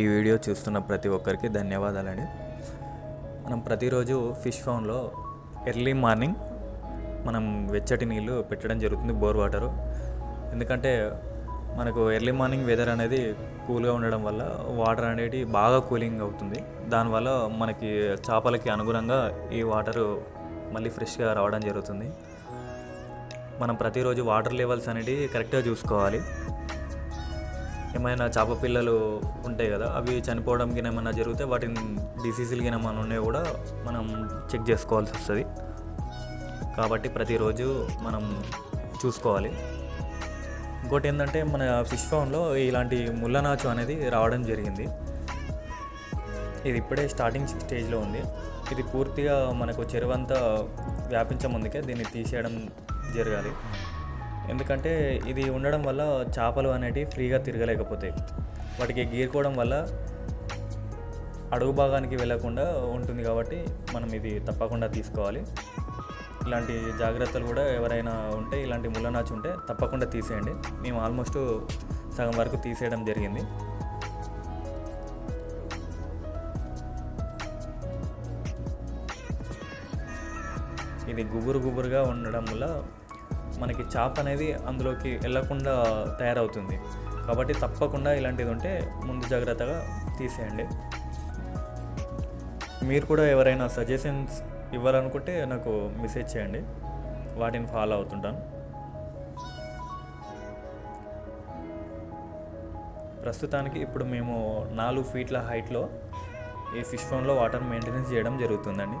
ఈ వీడియో చూస్తున్న ప్రతి ఒక్కరికి ధన్యవాదాలండి. మనం ప్రతిరోజు ఫిష్ ఫామ్లో ఎర్లీ మార్నింగ్ మనం వెచ్చటి నీళ్ళు పెట్టడం జరుగుతుంది బోర్ వాటరు. ఎందుకంటే మనకు ఎర్లీ మార్నింగ్ వెదర్ అనేది కూల్గా ఉండడం వల్ల వాటర్ అనేది బాగా కూలింగ్ అవుతుంది. దానివల్ల మనకి చేపలకి అనుగుణంగా ఈ వాటరు మళ్ళీ ఫ్రెష్గా రావడం జరుగుతుంది. మనం ప్రతిరోజు వాటర్ లెవెల్స్ అనేవి కరెక్ట్గా చూసుకోవాలి. ఏమైనా చేప పిల్లలు ఉంటాయి కదా అవి చనిపోవడం ఏమైనా జరిగితే వాటిని డిసీజులు ఏమైనా ఉన్నాయి కూడా మనం చెక్ చేసుకోవాల్సి వస్తుంది. కాబట్టి ప్రతిరోజు మనం చూసుకోవాలి. ఇంకోటి ఏంటంటే మన ఫిష్ ఫామ్లో ఇలాంటి ముళ్ళనాచు అనేది రావడం జరిగింది. ఇది ఇప్పుడే స్టార్టింగ్ స్టేజ్లో ఉంది. ఇది పూర్తిగా మనకు చెరువంతా వ్యాపించముందుకే దీన్ని తీసేయడం జరగాలి. ఎందుకంటే ఇది ఉండడం వల్ల చేపలు అనేటివి ఫ్రీగా తిరగలేకపోతాయి వాటికి గీరుకోవడం వల్ల అడుగు భాగానికి వెళ్ళకుండా ఉంటుంది కాబట్టి మనం ఇది తప్పకుండా తీసుకోవాలి. ఇలాంటి జాగ్రత్తలు కూడా ఎవరైనా ఉంటే ఇలాంటి ముళ్ళనాచు ఉంటే తప్పకుండా తీసేయండి. మేము ఆల్మోస్ట్ సగం వరకు తీసేయడం జరిగింది. ఇది గుబురు గుబురుగా ఉండడం వల్ల మనకి చాప్ అనేది అందులోకి వెళ్ళకుండా తయారవుతుంది. కాబట్టి తప్పకుండా ఇలాంటిది ఉంటే ముందు జాగ్రత్తగా తీసేయండి. మీరు కూడా ఎవరైనా సజెషన్స్ ఇవ్వాలనుకుంటే నాకు మెసేజ్ చేయండి. వాటిని ఫాలో అవుతుంటాను. ప్రస్తుతానికి ఇప్పుడు మేము నాలుగు ఫీట్ల హైట్లో ఈ ఫిష్ ఫామ్లో వాటర్ మెయింటెనెన్స్ చేయడం జరుగుతుందండి.